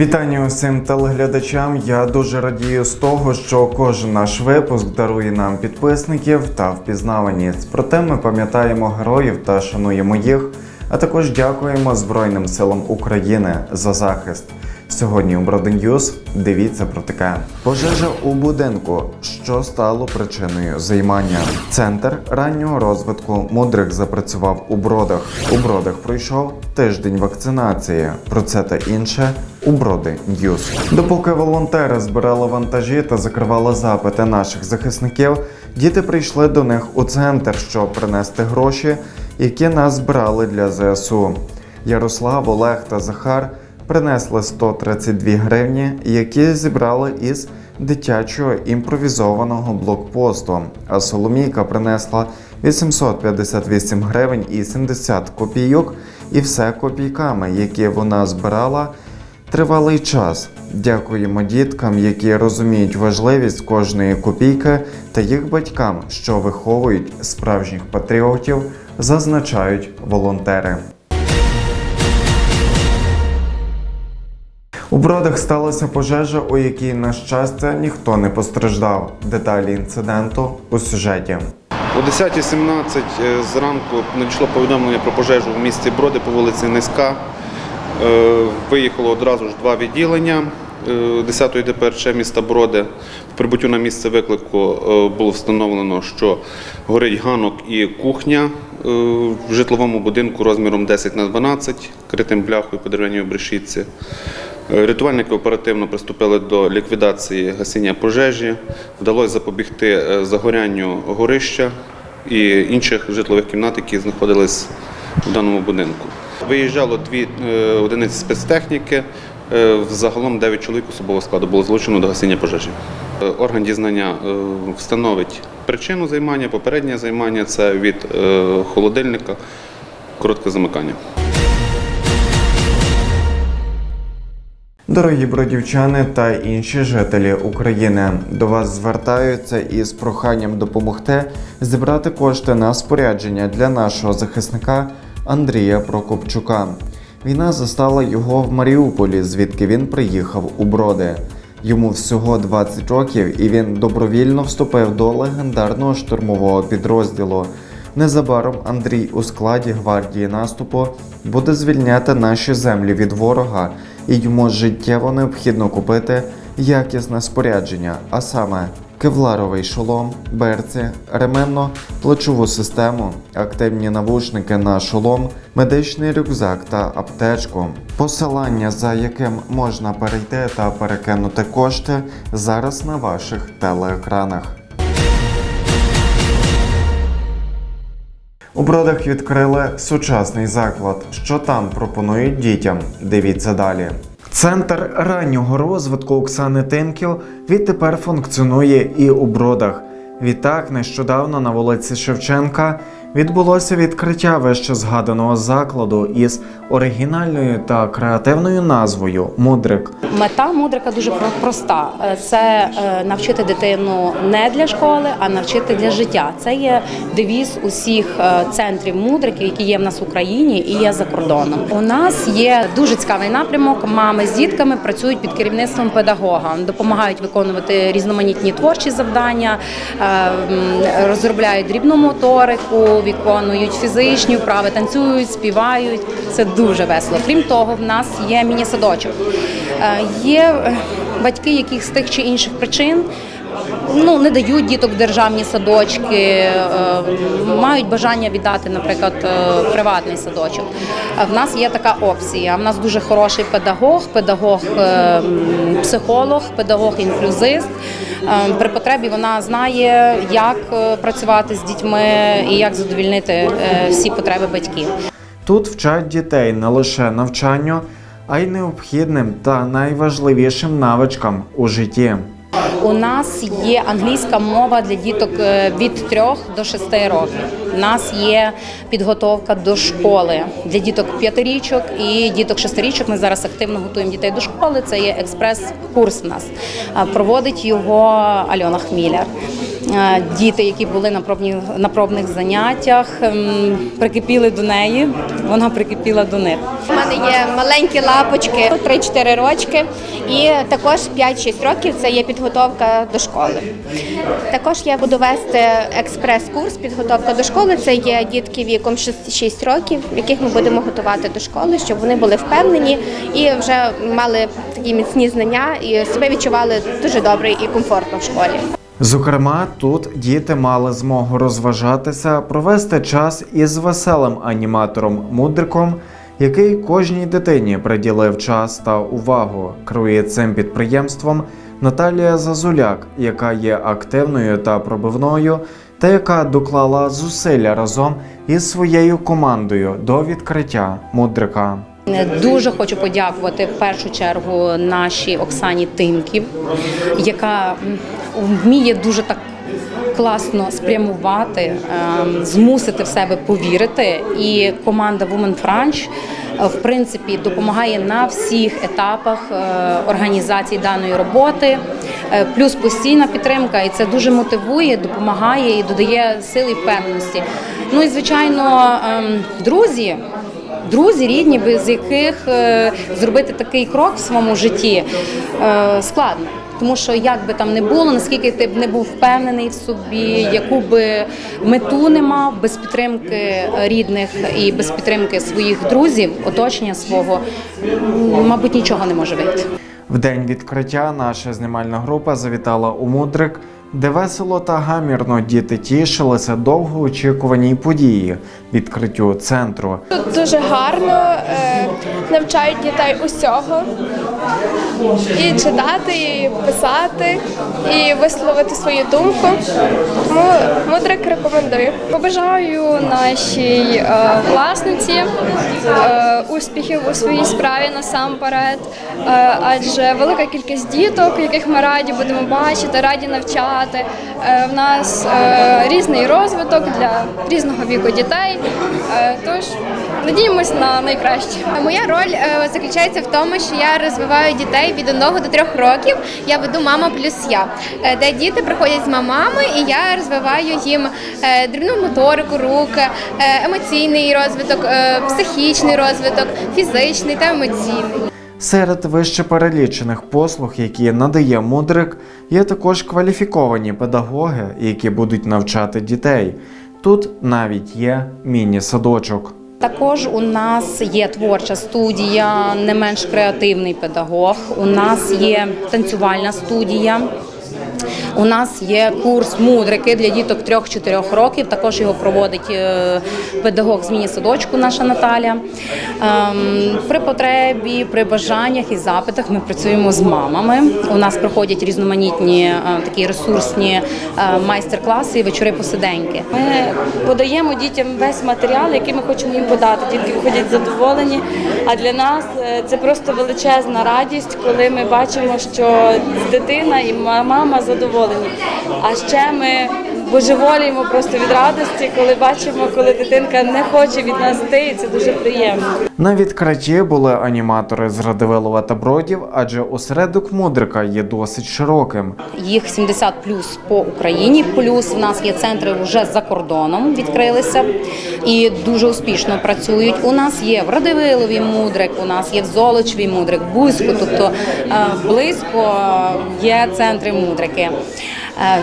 Вітання усім телеглядачам. Я дуже радію з того, що кожен наш випуск дарує нам підписників та впізнаваність. Проте ми пам'ятаємо героїв та шануємо їх, а також дякуємо Збройним силам України за захист. Сьогодні у Ньюз дивіться про таке. Пожежа у будинку, що стало причиною займання. Центр раннього розвитку мудрих запрацював у бродах. У бродах пройшов тиждень вакцинації. Про це та інше у Броди Ньюз. Допоки волонтери збирали вантажі та закривали запити наших захисників, діти прийшли до них у центр, щоб принести гроші, які нас збирали для ЗСУ. Ярослав, Олег та Захар принесли 132 гривні, які зібрали із дитячого імпровізованого блокпосту. А Соломійка принесла 858 гривень і 70 копійок, і все копійками, які вона збирала тривалий час. Дякуємо діткам, які розуміють важливість кожної копійки, та їх батькам, що виховують справжніх патріотів, зазначають волонтери. У бродах сталася пожежа, у якій, на щастя, ніхто не постраждав. Деталі інциденту у сюжеті. О 10.17 е, зранку надійшло повідомлення про пожежу в місті Броди по вулиці Низька. Е, Виїхало одразу ж два відділення 10-ї ДПРЧ міста Броди. В прибуттю на місце виклику е, було встановлено, що горить ганок і кухня е, в житловому будинку розміром 10 на 12, критим бляхою по дерев'яній обрешітці. Е, Рятувальники оперативно приступили до ліквідації гасіння пожежі. Вдалося запобігти е, загорянню горища і інших житлових кімнат, які знаходились в даному будинку. Виїжджало дві е, одиниці спецтехніки. Е, Загалом 9 чоловік особового складу було залучено до гасіння пожежі. Е, Орган дізнання встановить причину займання, попереднє займання це від холодильника, коротке замикання. Дорогі бродівчани та інші жителі України до вас звертаються із проханням допомогти зібрати кошти на спорядження для нашого захисника Андрія Прокопчука. Війна застала його в Маріуполі, звідки він приїхав у Броди. Йому всього 20 років, і він добровільно вступив до легендарного штурмового підрозділу. Незабаром Андрій у складі гвардії наступу буде звільняти наші землі від ворога, і йому життєво необхідно купити якісне спорядження, а саме кевларовий шолом, берці, ременно плечову систему, активні навушники на шолом, медичний рюкзак та аптечку. Посилання, за яким можна перейти та перекинути кошти, зараз на ваших телеекранах. У бродах відкрили сучасний заклад. Що там пропонують дітям? Дивіться далі. Центр раннього розвитку Оксани Тенкіл відтепер функціонує і у бродах. Відтак, нещодавно на вулиці Шевченка відбулося відкриття вище згаданого закладу із оригінальною та креативною назвою Мудрик. Мета мудрика дуже проста: Е, це е, навчити дитину не для школи, а навчити для життя. Це є девіз усіх е, центрів мудриків, які є в нас в Україні і є за кордоном. У нас є дуже цікавий напрямок. Мами з дітками працюють під керівництвом педагога, допомагають виконувати різноманітні творчі завдання, розробляють дрібну моторику, виконують фізичні вправи, танцюють, співають. Це дуже весело. Крім того, в нас є міні-садочок. Е, Є е, батьки, яких з тих чи інших причин. Ну, не дають діток в державні садочки, е, мають бажання віддати, наприклад, е, приватний садочок. В нас є така опція. В нас дуже хороший педагог, педагог, е, психолог, педагог-інклюзист. Е, При потребі вона знає, як е, працювати з дітьми і як задовільнити е, всі потреби батьків. Тут вчать дітей не лише навчанню, а й необхідним та найважливішим навичкам у житті. У нас є англійська мова для діток е, від 3 до 6 років. У нас є підготовка до школи для діток п'ятирічок і діток шестирічок. Ми зараз активно готуємо дітей до школи. Це є експрес-курс. У нас проводить його Альона Хміляр. Діти, які були на пробні на пробних заняттях, ем, прикипіли до неї. Вона прикипіла до них. У мене є маленькі лапочки, 3-4 рочки, і також 5-6 років це є підготовка до школи. Також я буду вести експрес-курс підготовка до школи. Це є дітки віком 6 років, яких ми будемо готувати до школи, щоб вони були впевнені і вже мали такі міцні знання і себе відчували дуже добре і комфортно в школі. Зокрема, тут діти мали змогу розважатися, провести час із веселим аніматором-мудриком, який кожній дитині приділив час та увагу. Керує цим підприємством Наталія Зазуляк, яка є активною та пробивною, та яка доклала зусилля разом із своєю командою до відкриття мудрика. Дуже хочу подякувати в першу чергу нашій Оксані Тимків, яка вміє дуже так класно спрямувати, ем, змусити в себе повірити. І команда Women French е, в принципі допомагає на всіх етапах е, організації даної роботи. Е, Плюс постійна підтримка, і це дуже мотивує, допомагає і додає сили і впевненості. Ну і звичайно, ем, друзі. Друзі, рідні, без яких е, зробити такий крок в своєму житті е, складно. Тому що як би там не було, наскільки ти б не був впевнений в собі, яку би мету не мав, без підтримки рідних і без підтримки своїх друзів, оточення свого, мабуть, нічого не може вийти. В день відкриття наша знімальна група завітала у Мудрик, де весело та гамірно діти тішилися довгоочікуваній події відкриттю центру. Тут дуже гарно е, навчають дітей усього і читати, і писати, і висловити свою думку. Тому мудрик рекомендую. Побажаю нашій е, власниці е, успіхів у своїй справі насамперед, е, адже велика кількість діток, яких ми раді будемо бачити, раді навчати. Е, в нас е, різний розвиток для різного віку дітей. Е, тож надіємось на найкраще. Моя роль заключається в тому, що я розвиваю дітей від 1 до 3 років. Я веду мама плюс я, де діти приходять з мамами, і я розвиваю їм дрібну моторику рук, емоційний розвиток, психічний розвиток, фізичний та емоційний. Серед вище перелічених послуг, які надає Мудрик, є також кваліфіковані педагоги, які будуть навчати дітей. Тут навіть є міні-садочок. Також у нас є творча студія, не менш креативний педагог. У нас є танцювальна студія. У нас є курс мудрики для діток 3-4 років. Також його проводить е, педагог з міні-садочку, наша Наталя. Ем, При потребі, при бажаннях і запитах ми працюємо з мамами. У нас проходять різноманітні е, такі ресурсні е, майстер-класи і вечори посиденьки. Ми подаємо дітям весь матеріал, який ми хочемо їм подати. Дітки виходять задоволені. А для нас це просто величезна радість, коли ми бачимо, що дитина і мама задоволені. А ще ми божеволіємо просто від радості, коли бачимо, коли дитинка не хоче від нас йти, і це дуже приємно. На відкритті були аніматори з Радивилова та Бродів, адже осередок Мудрика є досить широким. Їх 70 плюс по Україні. Плюс в нас є центри вже за кордоном відкрилися і дуже успішно працюють. У нас є в Радивилові мудрик, у нас є в Золочеві мудрик, Бузьку, тобто е, близько є центри мудрики. Е,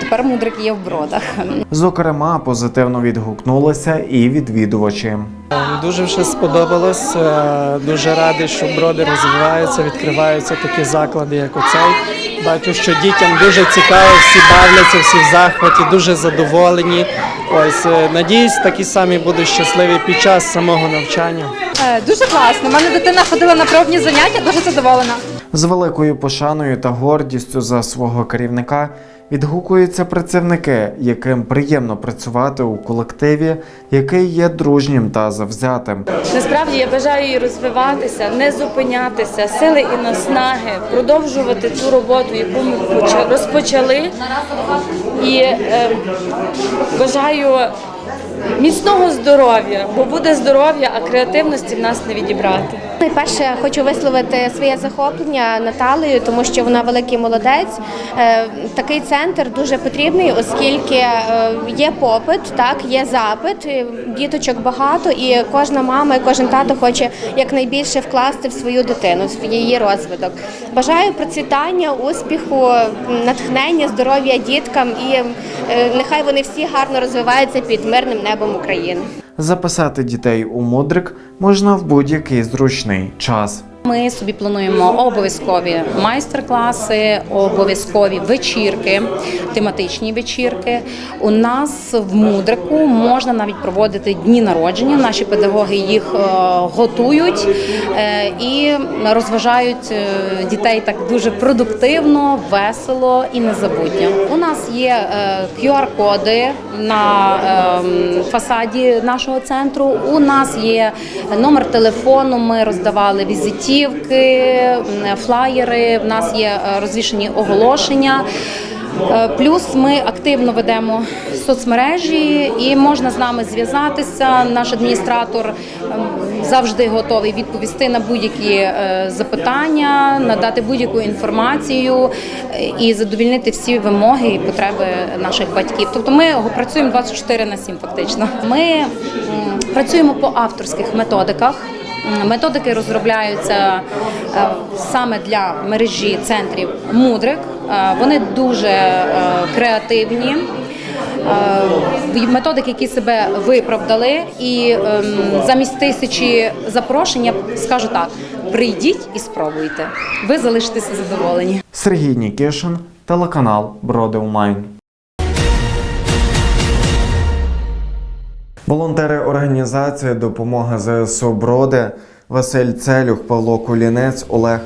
Тепер мудрик є в бродах. Зокрема, позитивно відгукнулися і відвідувачі. Дуже вже сподобалось. Е, Дуже радий, що броди розвиваються, відкриваються такі заклади, як оцей. Бачу, що дітям дуже цікаво, всі бавляться, всі в захваті, дуже задоволені. Ось е, надіюсь, такі самі будуть щасливі під час самого навчання. Е, Дуже класно. У мене дитина ходила на пробні заняття, дуже задоволена. З великою пошаною та гордістю за свого керівника Відгукуються працівники, яким приємно працювати у колективі, який є дружнім та завзятим. Насправді я бажаю їй розвиватися, не зупинятися, сили і наснаги, продовжувати ту роботу, яку ми розпочали. І е, бажаю міцного здоров'я, бо буде здоров'я, а креативності в нас не відібрати. Найперше хочу висловити своє захоплення Наталею, тому що вона великий молодець. Е, Такий центр дуже потрібний, оскільки е, є попит, так є запит, діточок багато, і кожна мама, і кожен тато хоче якнайбільше вкласти в свою дитину, в її розвиток. Бажаю процвітання, успіху, натхнення, здоров'я діткам і е, нехай вони всі гарно розвиваються під мирним небом України. Записати дітей у мудрик можна в будь-який зручний час. Ми собі плануємо обов'язкові майстер-класи, обов'язкові вечірки, тематичні вечірки. У нас в мудрику можна навіть проводити дні народження. Наші педагоги їх е, готують е, і розважають е, дітей так дуже продуктивно, весело і незабутньо. У нас є QR-коди на ем, фасаді нашого центру. У нас є номер телефону. Ми роздавали візитівки, м, флаєри. В нас є е, розвішені оголошення. Е, Плюс ми активно ведемо соцмережі і можна з нами зв'язатися. Наш адміністратор ем, завжди готовий відповісти на будь-які е, запитання, надати будь-яку інформацію і задовільнити всі вимоги і потреби наших батьків. Тобто ми працюємо 24 на 7 фактично. Ми працюємо по авторських методиках. Методики розробляються е, саме для мережі центрів мудрик. Е, Вони дуже е, креативні. Методики, які себе виправдали, і ем, замість тисячі запрошень я скажу так: прийдіть і спробуйте. Ви залишитеся задоволені. Сергій Нікішин, телеканал Броди Онлайн. Волонтери організації Допомога ЗСУ Броди Василь Целюх, Павло Кулінець, Олег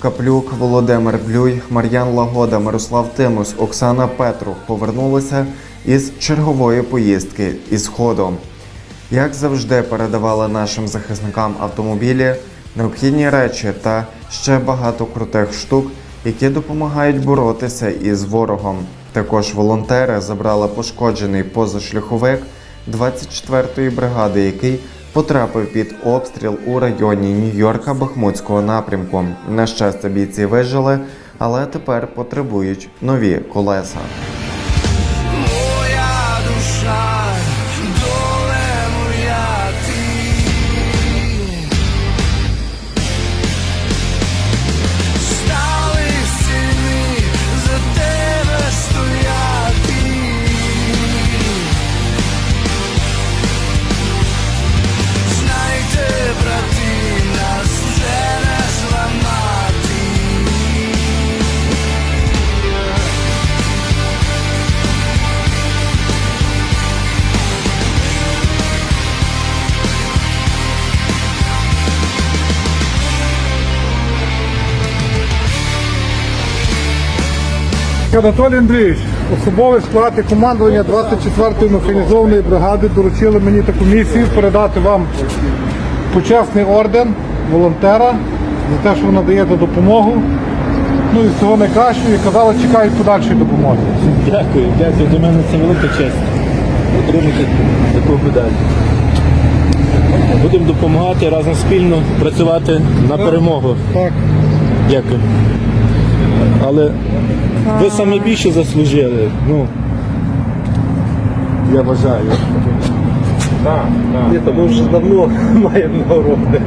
Каплюк, Володимир Блюй, Мар'ян Лагода, Мирослав Тимус, Оксана Петрух повернулися із чергової поїздки із Сходу. Як завжди, передавали нашим захисникам автомобілі, необхідні речі та ще багато крутих штук, які допомагають боротися із ворогом. Також волонтери забрали пошкоджений позашляховик 24-ї бригади, який потрапив під обстріл у районі Нью-Йорка Бахмутського напрямку. На щастя, бійці вижили, але тепер потребують нові колеса. Анатолій Андрійович, особовий склад і командування 24-ї механізованої бригади доручили мені таку місію передати вам почесний орден волонтера за те, що ви надаєте допомогу. Ну і всього найкращого і казали, чекають подальшої допомоги. Дякую, дякую. Для мене це велика честь отримати таку медаль. Будемо допомагати разом спільно працювати на перемогу. Так. Дякую. Але ви саме більше заслужили. Ну, я вважаю. Так, так. Ні, тому що давно маємо нагороди.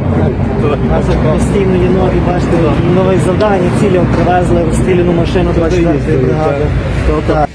А це постійно є нові, бачите, нові завдання, цілі привезли розстріляну машину 24 бригади. То так.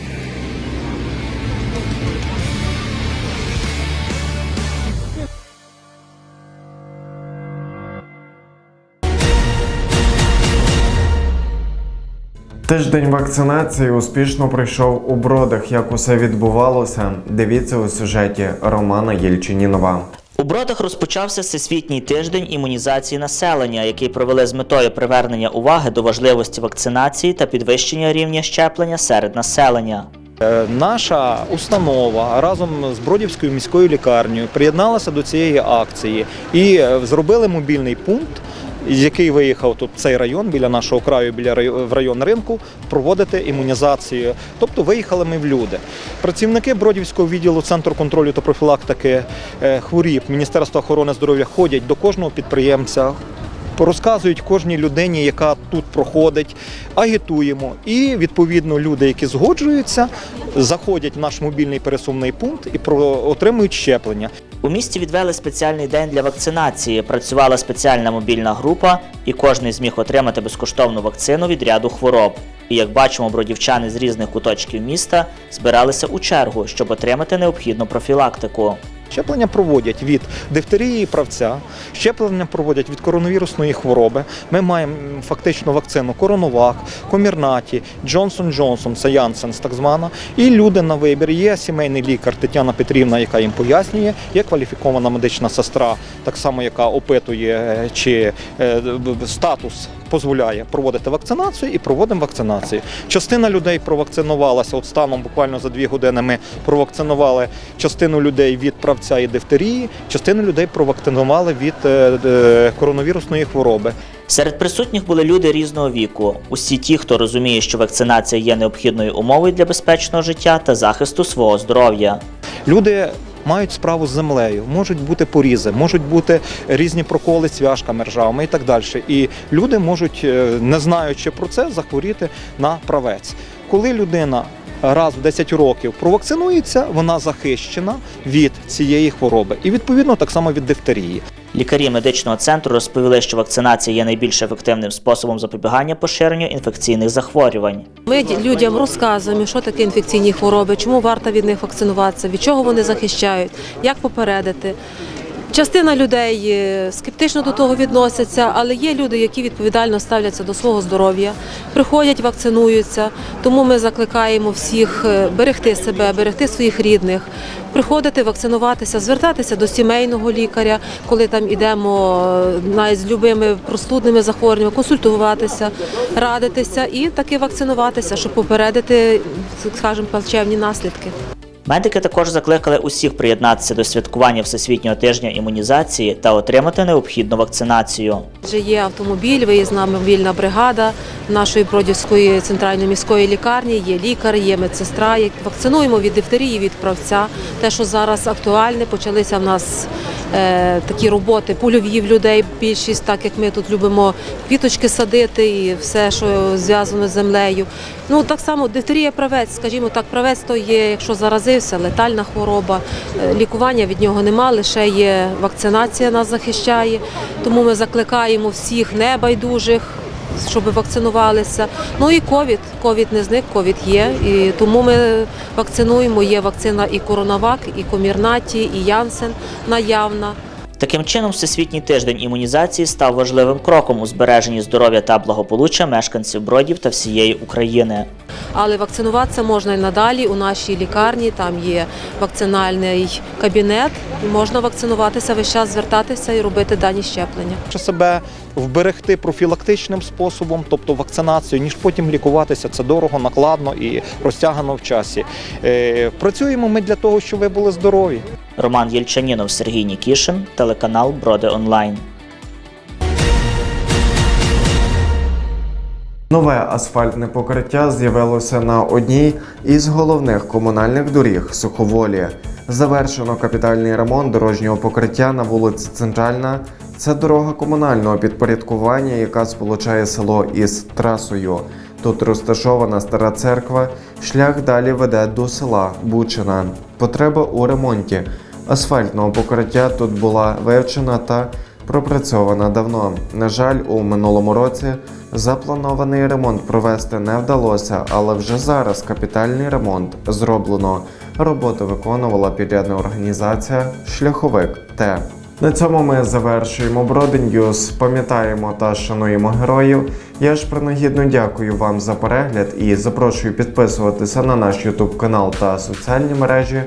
Тиждень вакцинації успішно пройшов у бродах. Як усе відбувалося, дивіться у сюжеті Романа Єльчинінова. У Бродах розпочався Всесвітній тиждень імунізації населення, який провели з метою привернення уваги до важливості вакцинації та підвищення рівня щеплення серед населення. Е, Наша установа разом з Бродівською міською лікарнею приєдналася до цієї акції і е, зробили мобільний пункт, який виїхав тут цей район біля нашого краю, біля в район ринку, проводити імунізацію. Тобто виїхали ми в люди. Працівники Бродівського відділу Центру контролю та профілактики е, хворіб Міністерства охорони здоров'я ходять до кожного підприємця, розказують кожній людині, яка тут проходить, агітуємо. І відповідно люди, які згоджуються, заходять в наш мобільний пересувний пункт і отримують щеплення. У місті відвели спеціальний день для вакцинації. Працювала спеціальна мобільна група, і кожен зміг отримати безкоштовну вакцину від ряду хвороб. І як бачимо, бродівчани з різних куточків міста збиралися у чергу, щоб отримати необхідну профілактику. Щеплення проводять від дифтерії і правця, щеплення проводять від коронавірусної хвороби. Ми маємо фактично вакцину Коронавак, Комірнаті, Джонсон Джонсон, це Янсенс так звана. І люди на вибір. Є сімейний лікар Тетяна Петрівна, яка їм пояснює, є кваліфікована медична сестра, так само яка опитує, е, чи е, статус дозволяє проводити вакцинацію і проводимо вакцинацію. Частина людей провакцинувалася. От станом буквально за дві години ми провакцинували частину людей від правця і дифтерії, частину людей провакцинували від е, е, коронавірусної хвороби. Серед присутніх були люди різного віку. Усі ті, хто розуміє, що вакцинація є необхідною умовою для безпечного життя та захисту свого здоров'я. Люди мають справу з землею, можуть бути порізи, можуть бути різні проколи цвяшками ржавими і так далі. І люди можуть, е, не знаючи про це, захворіти на правець. Коли людина раз в 10 років провакцинується, вона захищена від цієї хвороби. І відповідно так само від дифтерії. Лікарі медичного центру розповіли, що вакцинація є найбільш ефективним способом запобігання поширенню інфекційних захворювань. Ми людям розказуємо, що таке інфекційні хвороби, чому варто від них вакцинуватися, від чого вони захищають, як попередити. Частина людей е, скептично до того відносяться, але є люди, які відповідально ставляться до свого здоров'я, приходять, вакцинуються. Тому ми закликаємо всіх е, берегти себе, берегти своїх рідних, приходити вакцинуватися, звертатися до сімейного лікаря, коли там ідемо е, навіть з любими простудними захворюваннями, консультуватися, радитися і таки вакцинуватися, щоб попередити, скажімо, плачевні наслідки. Медики також закликали усіх приєднатися до святкування Всесвітнього тижня імунізації та отримати необхідну вакцинацію. Вже є автомобіль, виїзна мобільна бригада нашої Бродівської центральної міської лікарні. Є лікар, є медсестра. Вакцинуємо від дифтерії, від правця. Те, що зараз актуальне, почалися в нас такі роботи польові людей. Більшість, так як ми тут любимо квіточки садити і все, що зв'язано з землею. Ну так само дифтерія правець, скажімо так, правець то є, якщо заразився, летальна хвороба. Е, Лікування від нього нема, лише є вакцинація нас захищає. Тому ми закликаємо всіх небайдужих. Щоб вакцинувалися. Ну і ковід. Ковід не зник, ковід є. І тому ми вакцинуємо. Є вакцина і Коронавак, і Комірнаті, і Янсен наявна. Таким чином, Всесвітній тиждень імунізації став важливим кроком у збереженні здоров'я та благополуччя мешканців Бродів та всієї України. Але вакцинуватися можна і надалі у нашій лікарні. Там є вакцинальний кабінет. і Можна вакцинуватися весь час, звертатися і робити дані щеплення. Чи себе вберегти профілактичним способом, тобто вакцинацією, ніж потім лікуватися. Це дорого, накладно і розтягано в часі. Е, Працюємо ми для того, щоб ви були здорові. Роман Єльчанінов, Сергій Нікішин, телеканал Броди Онлайн. Нове асфальтне покриття з'явилося на одній із головних комунальних доріг Суховолі. Завершено капітальний ремонт дорожнього покриття на вулиці Центральна. Це дорога комунального підпорядкування, яка сполучає село із трасою. Тут розташована стара церква. Шлях далі веде до села Бучина. Потреба у ремонті асфальтного покриття тут була вивчена та пропрацьована давно. На жаль, у минулому році запланований ремонт провести не вдалося, але вже зараз капітальний ремонт зроблено. Роботу виконувала підрядна організація Шляховик Т. На цьому ми завершуємо Бродин Пам'ятаємо та шануємо героїв. Я ж принагідно дякую вам за перегляд і запрошую підписуватися на наш YouTube канал та соціальні мережі.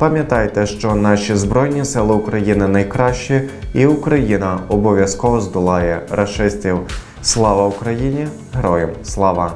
Пам'ятайте, що наші збройні сили України найкращі, і Україна обов'язково здолає рашистів. Слава Україні! Героям слава!